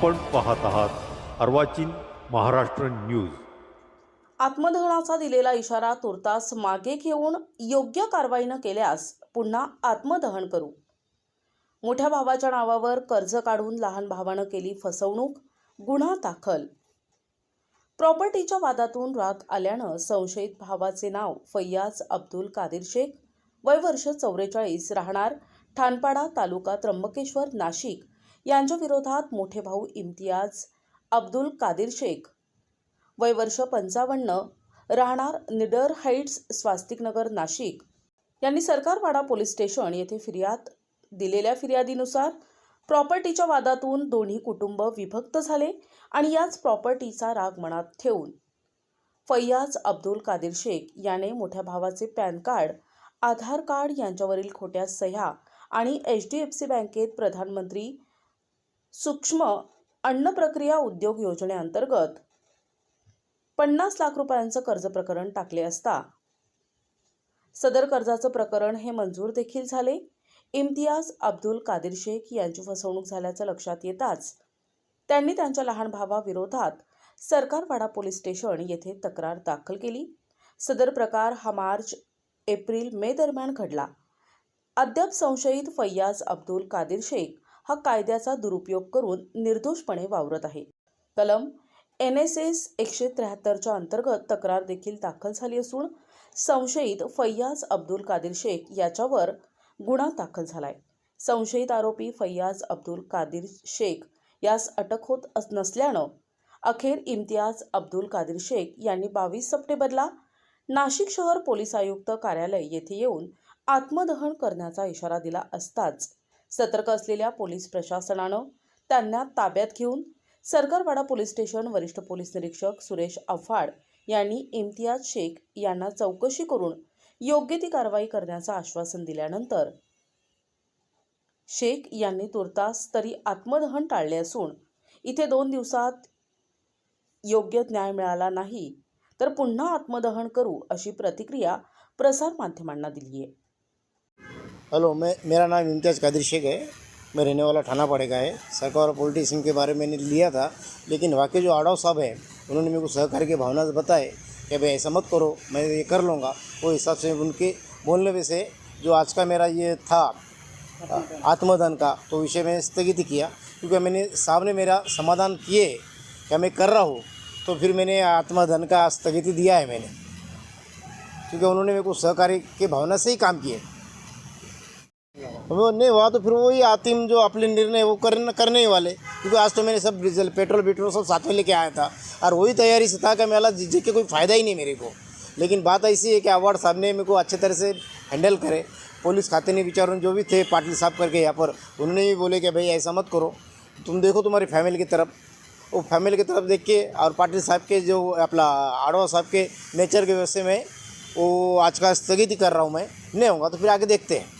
आपण पाहत आहात अर्वाचीन महाराष्ट्र न्यूज. आत्मदहनाचा दिलेला इशारा तुर्तास मागे घेऊन योग्य कारवाई न केल्यास पुन्हा आत्मदहन करू. मोठ्या भावाच्या नावावर कर्ज काढून लहान भावानं केली फसवणूक गुन्हा दाखल. प्रॉपर्टीच्या वादातून राग आल्यानं संशयित भावाचे नाव फैयाज अब्दुल कादिर शेख वय वर्ष चौवेचाळीस राहणार ठाणपाडा तालुका त्र्यंबकेश्वर नाशिक यांच्या विरोधात मोठे भाऊ इम्तियाज अब्दुल कादिर शेख. वय वर्ष पंचावन्न राहणार निडर हाईट्स स्वास्तिकनगर नाशिक. यांनी सरकारवाडा पोलीस स्टेशन येथे फिर्याद दिलेल्या फिर्यादीनुसार प्रॉपर्टीच्या वादातून दोन्ही कुटुंब विभक्त झाले आणि याच प्रॉपर्टीचा राग मनात ठेवून. फैयाज अब्दुल कादिर शेख याने मोठ्या भावाचे पॅन कार्ड आधार कार्ड यांच्यावरील खोट्या सह्या आणि एच डी एफ सी बँकेत प्रधानमंत्री सूक्ष्म अन्न प्रक्रिया उद्योग योजनेअंतर्गत पन्नास लाख रुपयांचं कर्ज प्रकरण टाकले असता सदर कर्जाचं प्रकरण हे मंजूर देखील झाले. इम्तियाज अब्दुल कादिर शेख यांची फसवणूक झाल्याचं लक्षात येताच त्यांनी त्यांच्या लहान भावाविरोधात सरकारवाडा पोलीस स्टेशन येथे तक्रार दाखल केली. सदर प्रकार हा मार्च एप्रिल मे दरम्यान घडला. अद्याप संशयित फैयाज अब्दुल कादिर शेख हा कायद्याचा दुरुपयोग करून निर्दोषपणे वावरत आहे. कलम एन एस एस एकशे त्र्याहत्तरच्या अंतर्गत तक्रार देखील दाखल झाली असून संशयित फैयाज अब्दुल कादिर शेख याच्यावर गुन्हा दाखल झालाय. संशयित आरोपी फैयाज अब्दुल कादिर शेख यास अटक होत अस- नसल्यानं अखेर इम्तियाज अब्दुल कादिर शेख यांनी बावीस सप्टेंबरला नाशिक शहर पोलीस आयुक्त कार्यालय येथे येऊन आत्मदहन करण्याचा इशारा दिला असताच सतर्क असलेल्या पोलीस प्रशासनानं त्यांना ताब्यात घेऊन सरकारवाडा पोलीस स्टेशन वरिष्ठ पोलीस निरीक्षक सुरेश आव्हाड यांनी इम्तियाज शेख यांना चौकशी करून योग्य ती कारवाई करण्याचं आश्वासन दिल्यानंतर शेख यांनी तुर्तास तरी आत्मदहन टाळले असून इथे दोन दिवसात योग्य न्याय मिळाला नाही तर पुन्हा आत्मदहन करू अशी प्रतिक्रिया प्रसारमाध्यमांना दिली आहे हेलो, मैं, मेरा नाम इम्तियाज़ कादिर शेख है। मैं रहने वाला थाना पड़ेगा है। सरकार और पोल्ट्री पॉलिटिशियन के बारे में मैंने लिया था, लेकिन वाकई जो आड़ाव साहब है, उन्होंने मेरे को सहकारी की भावना से बताए कि भाई ऐसा मत करो, मैं ये कर लूँगा। वो हिसाब से उनके बोलने में से जो आज का मेरा ये था आत्मदान का तो विषय में स्थगित किया। क्योंकि मैंने, साहब ने मेरा समाधान किए क्या मैं कर रहा हूँ तो फिर मैंने आत्मदान का स्थगिति दिया है मैंने। क्योंकि उन्होंने मेरे को सहकारी की भावना से ही काम किए। वो नहीं हुआ तो फिर वही आतिम जो अपने निर्णय वो करने करने ही वाले। क्योंकि आज तो मैंने सब डीजल, पेट्रोल पेट्रोल सब साथ में लेके आया था। और वही तैयारी से था कि मेरा जीजे के कोई फ़ायदा ही नहीं मेरे को। लेकिन बात ऐसी है कि अवार्ड साहब ने मेरे को अच्छे तरह से हैंडल करे। पुलिस खाते ने विचारों जो भी थे, पाटिल साहब करके यहाँ पर, उन्होंने भी बोले कि भाई, ऐसा मत करो। तुम देखो तुम्हारी फैमिली की तरफ़। वो फैमिली की तरफ़ देख के और पाटिल साहब के जो अपना आड़वा साहब के नेचर के से मैं, वो आज का स्थगित कर रहा हूँ मैं। नहीं होगा तो फिर आगे देखते हैं।